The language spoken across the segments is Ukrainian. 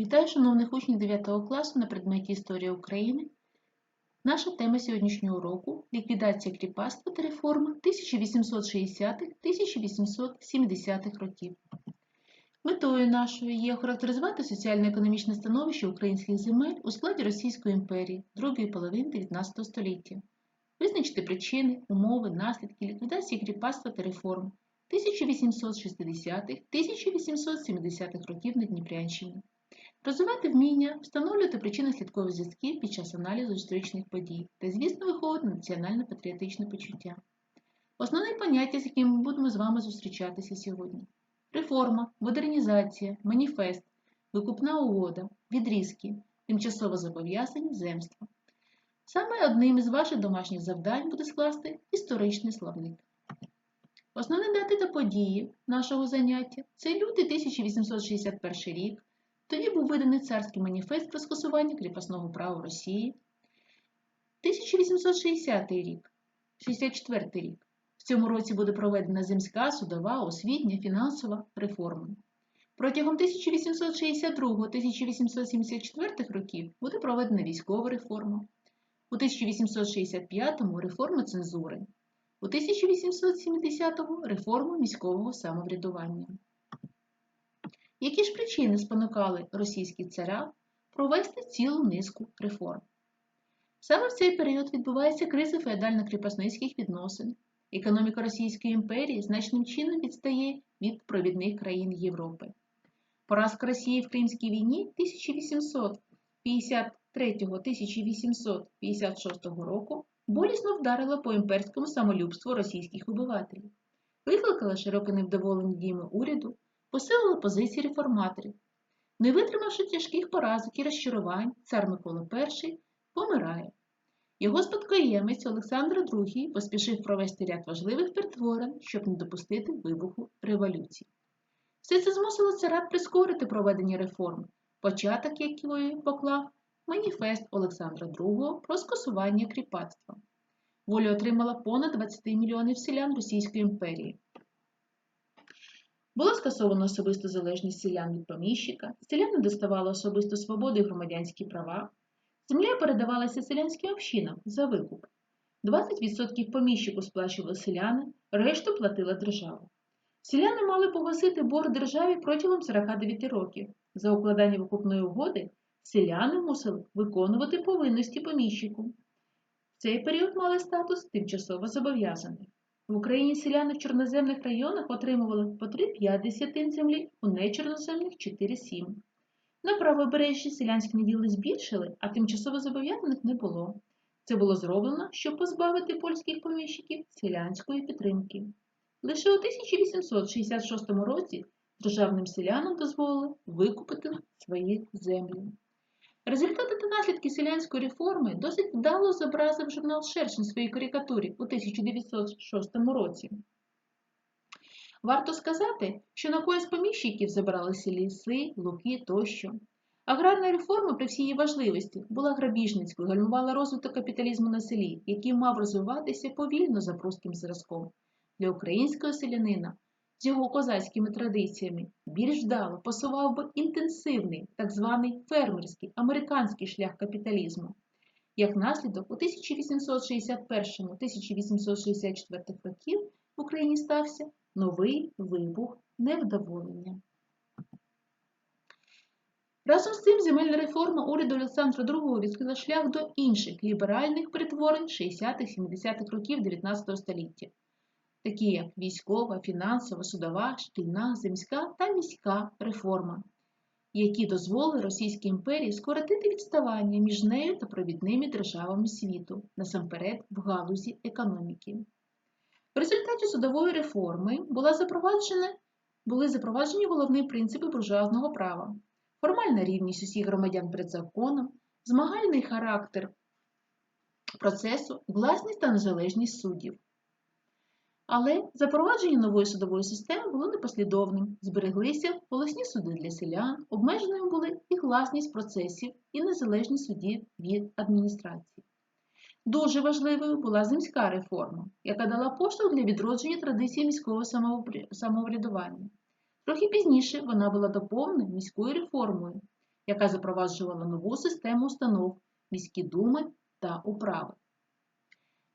Вітаю шановних учнів 9 класу на предметі Історія України. Наша тема сьогоднішнього уроку – ліквідація кріпацтва та реформа 1860-1870 років. Метою нашої є охарактеризувати соціально-економічне становище українських земель у складі Російської імперії другої половини 19 століття, визначити причини, умови, наслідки ліквідації кріпацтва та реформ 1860-1870 років на Дніпрянщині. Розвивати вміння, встановлювати причини слідкові зв'язки під час аналізу історичних подій та, звісно, виховувати національно-патріотичне почуття. Основні поняття, з якими ми будемо з вами зустрічатися сьогодні: реформа, модернізація, маніфест, викупна угода, відрізки, тимчасове зобов'язання, земство. Саме одним із ваших домашніх завдань буде скласти історичний славник. Основні дати та події нашого заняття це лютий 1861 рік. Тоді був виданий царський маніфест про скасування кріпосного права Росії. 1860 рік, 64 рік. В цьому році буде проведена земська, судова, освітня, фінансова реформа. Протягом 1862-1874 років буде проведена військова реформа. У 1865-му реформа цензури. У 1870-му реформа міського самоврядування. Які ж причини спонукали російські царя провести цілу низку реформ? Саме в цей період відбувається криза феодально-кріпосницьких відносин. Економіка Російської імперії значним чином відстає від провідних країн Європи. Поразка Росії в Кримській війні 1853-1856 року болісно вдарила по імперському самолюбству російських обивателів, викликала широке невдоволення діями уряду посилили позиції реформаторів. Не витримавши тяжких поразок і розчарувань, цар Микола І помирає. Його спадкоємець Олександр II поспішив провести ряд важливих перетворень, щоб не допустити вибуху революції. Все це змусило царя прискорити проведення реформ, початок якої поклав маніфест Олександра II про скасування кріпацтва. Волю отримала понад 20 мільйонів селян Російської імперії. Було скасовано особисту залежність селян від поміщика, селяни доставали особисту свободу і громадянські права. Земля передавалася селянським общинам за викуп. 20% поміщику сплачували селяни, решту платила держава. Селяни мали погасити борг державі протягом 49 років. За укладання викупної угоди селяни мусили виконувати повинності поміщику. В цей період мали статус тимчасово зобов'язаних. В Україні селяни в чорноземних районах отримували по 3-5 десятин землі, у нечорноземних 4-7. На правобережжі селянські наділи збільшили, а тимчасово зобов'язаних не було. Це було зроблено, щоб позбавити польських поміщиків селянської підтримки. Лише у 1866 році державним селянам дозволили викупити свої землі. Результати та наслідки селянської реформи досить вдало зобразив журнал Шершень своїй карикатурі у 1906 році. Варто сказати, що на пояс поміщиків забиралися ліси, луки тощо. Аграрна реформа при всій її важливості була грабіжницькою, гальмувала розвиток капіталізму на селі, який мав розвиватися повільно за прусським зразком. Для українського селянина з його козацькими традиціями більш вдало посував би інтенсивний, так званий фермерський американський шлях капіталізму. Як наслідок, у 1861-1864 років в Україні стався новий вибух невдоволення. Разом з цим земельна реформа уряду Олександра II відкрила шлях до інших ліберальних перетворень 60-70-х років 19 століття такі як військова, фінансова, судова, шкільна, земська та міська реформа, які дозволили Російській імперії скоротити відставання між нею та провідними державами світу, насамперед в галузі економіки. В результаті судової реформи була запроваджена, були запроваджені головні принципи буржуазного права, формальна рівність усіх громадян перед законом, змагальний характер процесу, власність та незалежність суддів. Але запровадження нової судової системи було непослідовним, збереглися волосні суди для селян, обмеженими були і гласність процесів, і незалежність судів від адміністрації. Дуже важливою була земська реформа, яка дала поштовх для відродження традиції міського самоврядування. Трохи пізніше вона була доповнена міською реформою, яка запроваджувала нову систему установ, міські думи та управи.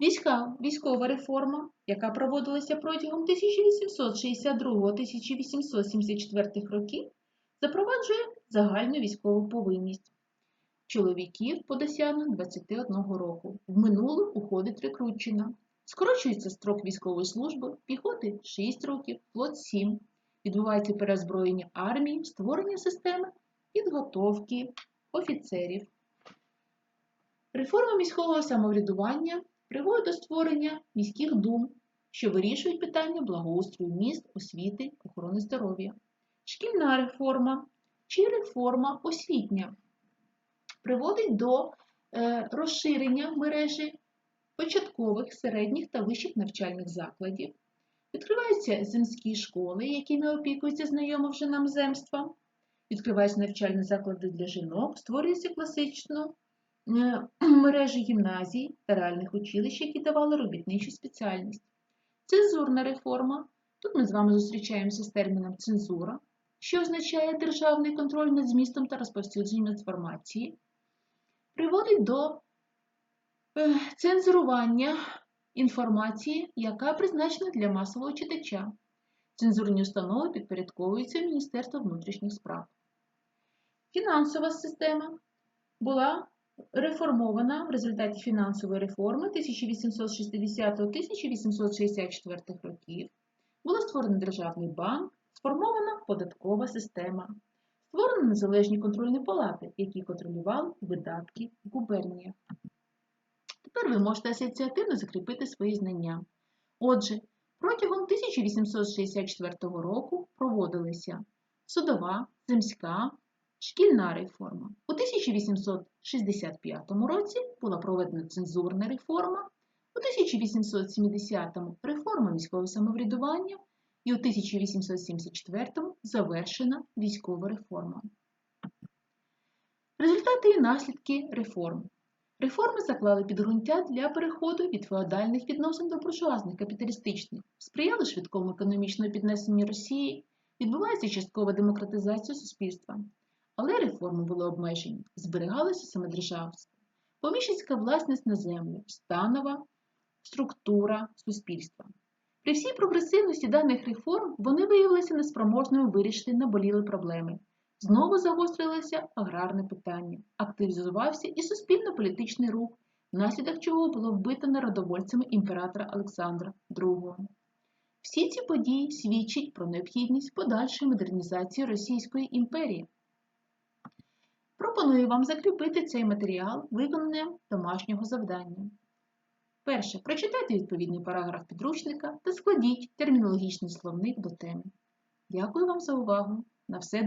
Війська, військова реформа, яка проводилася протягом 1862-1874 років, запроваджує загальну військову повинність. Чоловіків по досягненню 21 року. В минуле уходить рекрутчина. Скорочується строк військової служби, піхоти 6 років, флот 7. Відбувається перезброєння армії, створення системи підготовки офіцерів. Реформа міського самоврядування приводить до створення міських дум, що вирішують питання благоустрою міст, освіти, охорони здоров'я. Шкільна реформа чи реформа освітня приводить до е, розширення мережі початкових, середніх та вищих навчальних закладів. Відкриваються земські школи, якими опікується знайоме вже нам земства. Відкриваються навчальні заклади для жінок, створюється класично мережі гімназій та реальних училищ, які давали робітничу спеціальність. Цензурна реформа. Тут ми з вами зустрічаємося з терміном цензура, що означає державний контроль над змістом та розповсюдженням інформації, приводить до е, цензурування інформації, яка призначена для масового читача. Цензурні установи підпорядковуються Міністерству внутрішніх справ. Фінансова система була реформована в результаті фінансової реформи 1860-1864 років. Було створено Державний банк, сформована податкова система. Створено незалежні контрольні палати, які контролювали видатки в губерніях. Тепер ви можете асоціативно закріпити свої знання. Отже, протягом 1864 року проводилися судова, земська, шкільна реформа. У 1865 році була проведена цензурна реформа, у 1870 реформа міського самоврядування і у 1874 завершена військова реформа. Результати і наслідки реформ. Реформи заклали підґрунтя для переходу від феодальних відносин до буржуазних капіталістичних, сприяли швидкому економічному піднесенню Росії, відбувається часткова демократизація суспільства. Але реформи були обмежені, зберігалося самодержавство, поміщицька власність на землю, станова структура суспільства. При всій прогресивності даних реформ вони виявилися неспроможними вирішити наболіли проблеми. Знову загострилося аграрне питання, активізувався і суспільно-політичний рух, внаслідок чого було вбито народовольцями імператора Олександра II. Всі ці події свідчать про необхідність подальшої модернізації Російської імперії. Пропоную вам закріпити цей матеріал виконанням домашнього завдання. Перше. Прочитайте відповідний параграф підручника та складіть термінологічний словник до теми. Дякую вам за увагу! На все